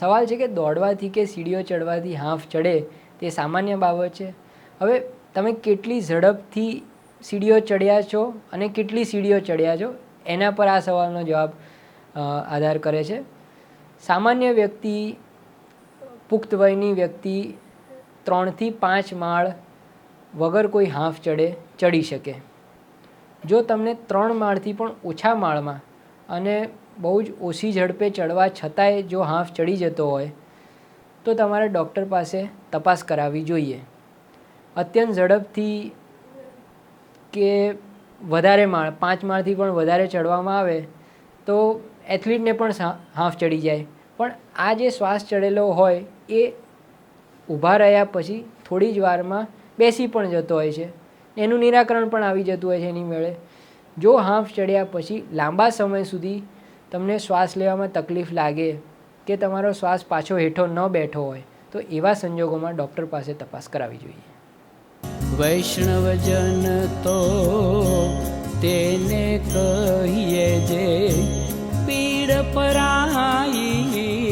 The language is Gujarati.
સવાલ છે કે દોડવાથી કે સીડીઓ ચડવાથી હાંફ ચડે તે સામાન્ય બાબત છે. હવે તમે કેટલી ઝડપથી સીડીઓ ચડ્યા છો અને કેટલી સીડીઓ ચડ્યા છો એના પર આ સવાલનો જવાબ આધાર કરે છે. સામાન્ય વ્યક્તિ, પુખ્ત વયની વ્યક્તિ ત્રણથી પાંચ માળ વગર કોઈ હાંફ ચડે, ચડી શકે. જો તમને ત્રણ માળથી પણ ઓછા માળમાં અને બહુ જ ઓછી ઝડપે ચડવા છતાંય જો હાંફ ચડી જતો હોય, તો તમારે ડૉક્ટર પાસે તપાસ કરાવવી જોઈએ. અત્યંત ઝડપથી કે વધારે માળ, પાંચ માળથી પણ વધારે ચડવામાં આવે, તો એથ્લીટને પણ હાંફ ચડી જાય. પણ આ જે શ્વાસ ચડેલો હોય, એ ઊભા રહ્યા પછી થોડી જ વારમાં બેસી પણ જતો હોય છે. એનું નિરાકરણ પણ આવી જતું હોય છે એની મેળે. જો હાંફ ચડ્યા પછી લાંબા સમય સુધી તમને શ્વાસ લેવામાં તકલીફ લાગે કે તમારો શ્વાસ પાછો હેઠો ન બેઠો હોય, તો એવા સંજોગોમાં ડૉક્ટર પાસે તપાસ કરાવવી જોઈએ. વૈષ્ણવજન તો તેને કહીએ જે પીડ પરાઈ